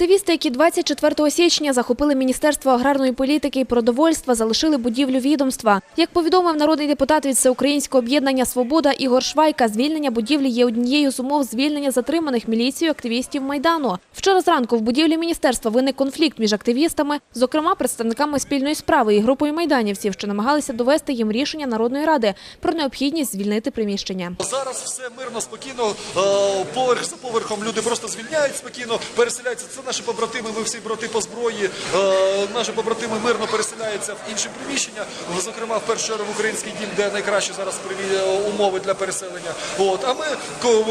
Активісти, які 24 січня захопили Міністерство аграрної політики і продовольства, залишили будівлю відомства. Як повідомив народний депутат від Всеукраїнського об'єднання Свобода Ігор Швайка, звільнення будівлі є однією з умов звільнення затриманих міліцією активістів Майдану. Вчора зранку в будівлі міністерства виник конфлікт між активістами, зокрема представниками спільної справи і групою майданівців, що намагалися довести їм рішення Народної ради про необхідність звільнити приміщення. Зараз все мирно, спокійно, е, поверх за поверхом люди просто звільняють спокійно, переселяються. Це наші побратими, ми всі брати по зброї. Е, Наші побратими мирно переселяються в інші приміщення, зокрема в першу чергу в український дім, де найкращі зараз приві- умови для переселення. От. А ми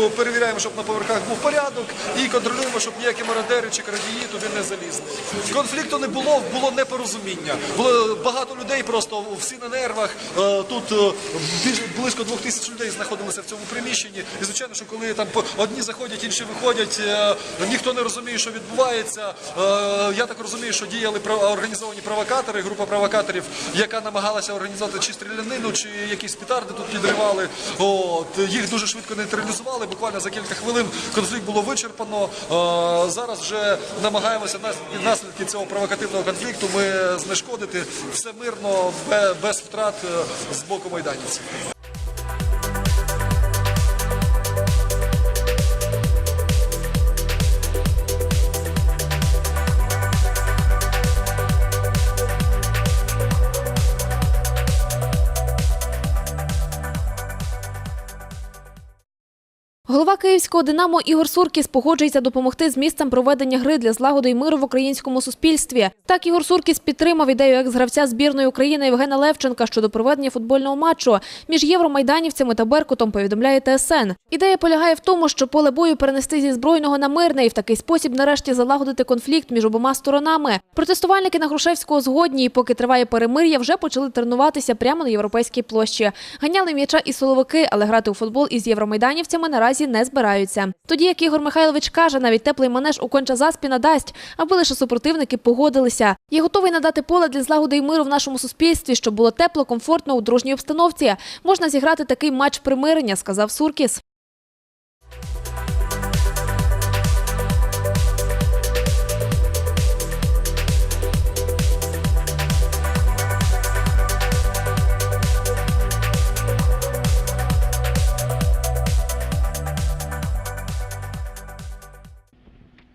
перевіряємо, щоб на поверхах був порядок і контролюємо, щоб ніякі мародери чи крадії туди не залізли. Конфлікту не було, було непорозуміння. Було багато людей, просто всі на нервах. Е, Тут е, близько двох тисяч людей знаходилися в цьому приміщенні. І звичайно, що коли там одні заходять, інші виходять, е, ніхто не розуміє, що відбувається. Е, Я так розумію, що діяли організовані провокатори, група провокаторів, яка намагалася організувати чи стрілянину, чи якісь петарди тут підривали. От їх дуже швидко нейтралізували. Буквально за кілька хвилин конфлікт було вичерпано. Е, Зараз вже намагаємося наслідки цього провокативного конфлікту. Ми знешкодити все мирно, без втрат е, з боку майданівців. Київського Динамо Ігор Суркіс погоджується допомогти з місцем проведення гри для злагоди й миру в українському суспільстві. Так Ігор Суркіс підтримав ідею екс-гравця збірної України Євгена Левченка щодо проведення футбольного матчу між євромайданівцями та Беркутом. Повідомляє ТСН. Ідея полягає в тому, що поле бою перенести зі збройного на мирне і в такий спосіб нарешті залагодити конфлікт між обома сторонами. Протестувальники на Грушевського згодні, і поки триває перемир'я, вже почали тренуватися прямо на європейській площі. Ганяли м'яча і силовики, але грати у футбол із євромайданівцями наразі не збираються. Тоді як Ігор Михайлович каже, навіть теплий манеж у конча заспіна дасть, аби лише супротивники погодилися. Є готовий надати поле для злагоди і миру в нашому суспільстві, щоб було тепло, комфортно у дружній обстановці. Можна зіграти такий матч примирення, сказав Суркіс.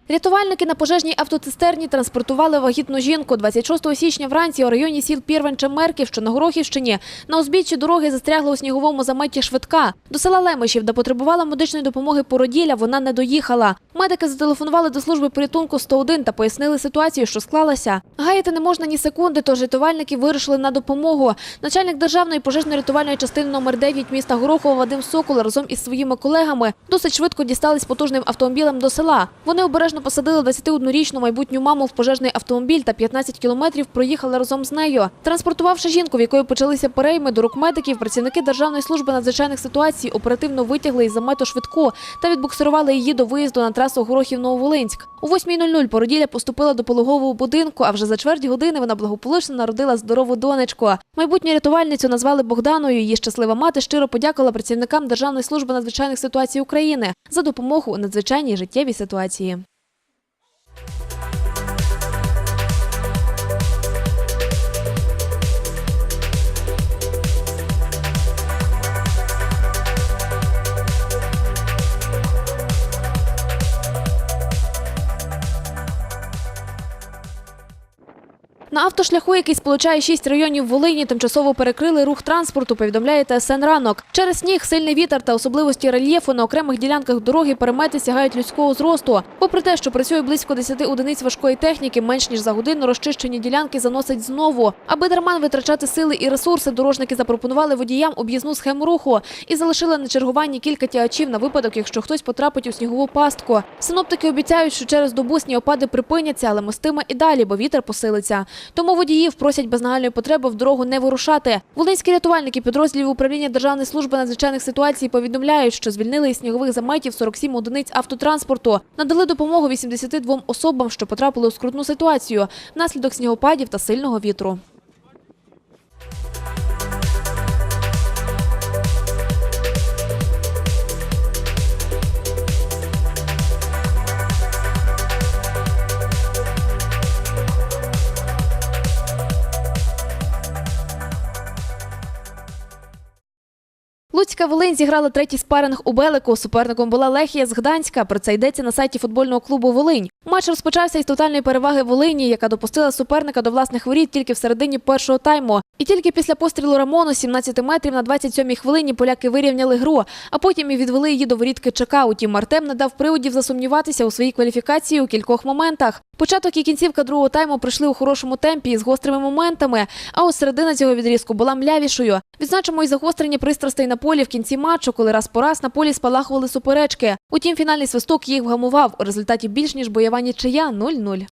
Рятувальники на пожежній автоцистерні транспортували вагітну жінку 26 січня вранці у районі сіл Пірванча Мерків, що на Горохівщині. На узбіччі дороги застрягла у сніговому заметі швидка. До села Лемешів, де потребувала медичної допомоги породілля, вона не доїхала. Медики зателефонували до служби порятунку 101 та пояснили ситуацію, що склалася. Гаяти не можна ні секунди, тож рятувальники вирушили на допомогу. Начальник державної пожежно-рятувальної частини номер 9 міста Горохова Вадим Сокол разом із своїми колегами досить швидко дістались потужним автомобілем до села. Вони обережно посадили 21-річну майбутню маму в пожежний автомобіль та 15 кілометрів проїхали разом з нею. Транспортувавши жінку, в якої почалися перейми до рук медиків, працівники Державної служби надзвичайних ситуацій оперативно витягли із замету швидку та відбуксирували її до виїзду на трасу Горохів-Нововолинськ. О 8.00 породілля поступила до пологового будинку, а вже за чверть години вона благополучно народила здорову донечку. Майбутню рятувальницю назвали Богданою. Її щаслива мати щиро подякувала працівникам Державної служби надзвичайних ситуацій України за допомогу у надзвичайній життєвій ситуації. На автошляху, який сполучає шість районів Волині, тимчасово перекрили рух транспорту, повідомляє ТСН ранок. Через сніг, сильний вітер та особливості рельєфу на окремих ділянках дороги перемети сягають людського зросту. Попри те, що працює близько 10 одиниць важкої техніки, менш ніж за годину розчищені ділянки заносить знову. Аби дарма не витрачати сили і ресурси, дорожники запропонували водіям об'їзну схему руху і залишили на чергуванні кілька тягачів на випадок, якщо хтось потрапить у снігову пастку. Синоптики обіцяють, що через добу снігопади припиняться, але мостиме і далі, бо вітер посилиться. Тому водіїв просять без нагальної потреби в дорогу не вирушати. Волинські рятувальники підрозділів управління Державної служби надзвичайних ситуацій повідомляють, що звільнили із снігових заметів 47 одиниць автотранспорту. Надали допомогу 82 особам, що потрапили у скрутну ситуацію внаслідок снігопадів та сильного вітру. Хмельницька Волинь зіграла третій спаринг у Белику. Суперником була Лехія з Гданська. Про це йдеться на сайті футбольного клубу Волинь. Матч розпочався із тотальної переваги Волині, яка допустила суперника до власних воріт тільки в середині першого тайму. І тільки після пострілу Рамону з 17 метрів на 27-й хвилині поляки вирівняли гру, а потім і відвели її до воріт Кичака. Утім, Артем не дав приводів засумніватися у своїй кваліфікації у кількох моментах. Початок і кінцівка другого тайму пройшли у хорошому темпі і з гострими моментами. А ось середина цього відрізку була млявішою. Відзначимо і загострення пристрастей на полі в кінці матчу, коли раз по раз на полі спалахували суперечки. Утім, фінальний свисток їх вгамував. У результаті більш ніж бойова нічия 0-0.